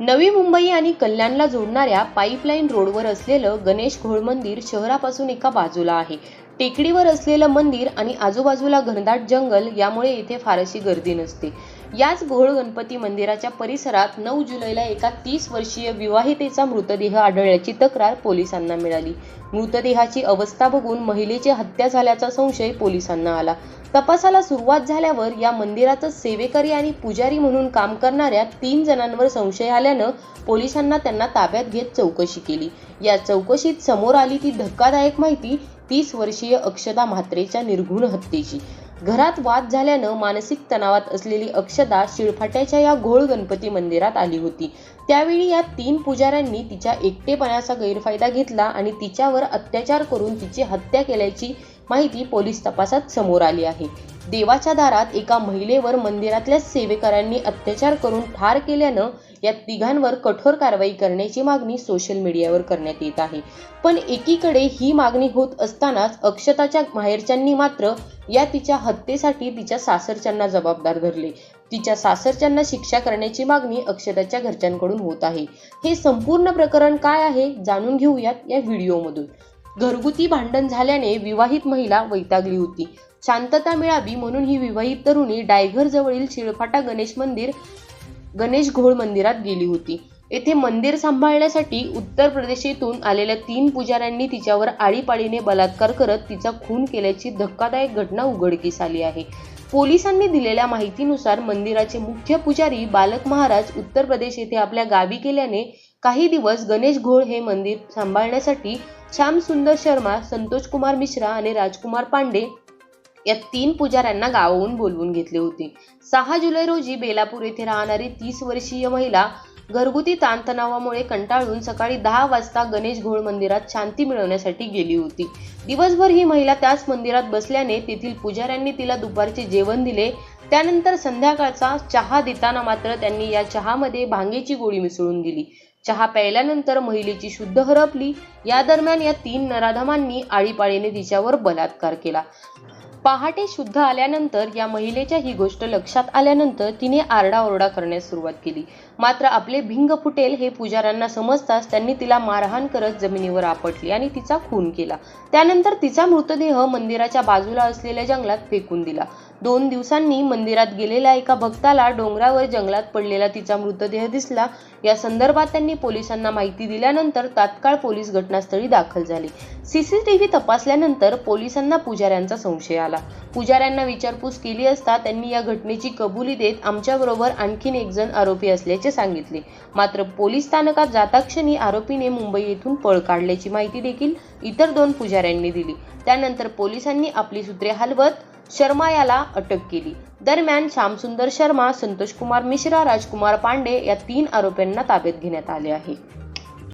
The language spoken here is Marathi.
नवी मुंबई आणि कल्याणला जोडणाऱ्या पाईपलाईन रोडवर असलेलं गणेश घोळ मंदिर शहरापासून एका बाजूला आहे. टेकडीवर असलेलं मंदिर आणि आजूबाजूला घनदाट जंगल यामुळे येथे फारशी गर्दी नसते. याच घोळ गणपती मंदिराच्या परिसरात नऊ जुलैला एका तीस वर्षीय विवाहितेचा मृतदेह आढळल्याची तक्रार पोलिसांना मिळाली. मृतदेहाची अवस्था बघून महिलेची हत्या झाल्याचा संशय पोलिसांना आला. तपासाला सुरुवात झाल्यावर या मंदिरातच सेवेकरी आणि पुजारी म्हणून काम करणाऱ्या तीन जणांवर संशय आल्यानं पोलिसांना त्यांना ताब्यात घेत चौकशी केली. या चौकशीत समोर आली ती धक्कादायक माहिती तीस वर्षीय अक्षदा म्हात्रेच्या निर्घुण हत्येची. घरात वाद झाल्यानं मानसिक तणावात असलेली अक्षदा शिळफाट्याच्या या घोळ गणपती मंदिरात आली होती. त्यावेळी या तीन पुजाऱ्यांनी तिच्या एकटेपणाचा गैरफायदा घेतला आणि तिच्यावर अत्याचार करून तिची हत्या केल्याची माहिती पोलीस तपासात समोर आली आहे. देवाच्या दारात एका महिलेवर मंदिरातल्या सेवेकरांनी अत्याचार करून ठार केल्यानं या तिघांवर कठोर कारवाई करण्याची मागणी सोशल मीडियावर करण्यात येत आहे. पण एकीकडे ही मागणी होत असतानाच अक्षताच्या माहेरच्यांनी मात्र या तिच्या हत्येसाठी तिच्या सासरच्यांना जबाबदार धरले. तिच्या सासरच्यांना शिक्षा करण्याची मागणी अक्षताच्या घरच्यांकडून होत आहे. हे संपूर्ण प्रकरण काय आहे जाणून घेऊयात या व्हिडिओमधून. घरगुती भांडण झाल्याने विवाहित महिला वैतागली होती. शांतता मिळावी म्हणून ही विवाहित तरुणी डायघर जवळील शिळफाटा गणेश मंदिर गणेश घोळ मंदिरात गेली होती. येथे मंदिर सांभाळण्यासाठी उत्तर प्रदेशातून आलेल्या तीन पुजाऱ्यांनी तिच्यावर आळीपाळीने बलात्कार करत तिचा खून केल्याची धक्कादायक घटना उघडकीस आली आहे. पोलिसांनी दिलेल्या माहितीनुसार मंदिराचे मुख्य पुजारी बालक महाराज उत्तर प्रदेश येथे आपल्या गावी गेल्याने काही दिवस गणेश घोळ हे मंदिर सांभाळण्यासाठी श्याम सुंदर शर्मा संतोष कुमार मिश्रा आणि राजकुमार पांडे या तीन पुजाऱ्यांना गावाहून बोलवून घेतले होते. सहा जुलै रोजी बेलापूर येथे राहणारी तीस वर्षीय महिला घरगुती ताणतणावामुळे कंटाळून सकाळी दहा वाजता गणेश घोळ मंदिरात शांती मिळवण्यासाठी गेली होती. दिवसभर ही महिला त्याच मंदिरात बसल्याने तेथील पुजाऱ्यांनी तिला दुपारचे जेवण दिले. त्यानंतर संध्याकाळचा चहा देताना मात्र त्यांनी या चहामध्ये भांगेची गोळी मिसळून दिली चहा प्यायल्यानंतर महिलेची शुद्ध हरपली. या दरम्यान या तीन नराधमांनी आळीपाळीने तिच्यावर बलात्कार केला. पहाटे शुद्ध आल्यानंतर या महिलेच्या ही गोष्ट लक्षात आल्यानंतर तिने आरडाओरडा करण्यास सुरुवात केली. मात्र आपले भिंग फुटेल हे पुजाऱ्यांना समजताच त्यांनी तिला मारहाण करत जमिनीवर आपटली आणि तिचा खून केला. त्यानंतर तिचा मृतदेह मंदिराच्या बाजूला असलेल्या जंगलात फेकून दिला. दोन दिवसांनी मंदिरात गेलेल्या एका भक्ताला डोंगरावर जंगलात पडलेला तिचा मृतदेह दिसला. या संदर्भात त्यांनी पोलिसांना माहिती दिल्यानंतर तात्काळ पोलीस घटनास्थळी दाखल झाले. सीसीटीव्ही तपासल्यानंतर पोलिसांना पुजाऱ्यांचा संशय आला. पुजाऱ्यांना विचारपूस केली असता त्यांनी या घटनेची कबुली देत आमच्याबरोबर आणखीन एक जण आरोपी असल्याचे सांगितले. मात्र पोलीस स्थानकात जाताक्षणी आरोपीने मुंबई येथून पळ काढल्याची माहिती देखील इतर दोन पुजाऱ्यांनी दिली. त्यानंतर पोलिसांनी आपली सूत्रे हलवत शर्मा याला अटक केली. दरम्यान श्यामसुंदर शर्मा संतोष कुमार मिश्रा राजकुमार पांडे या तीन आरोपींना ताब्यात घेण्यात आले आहे.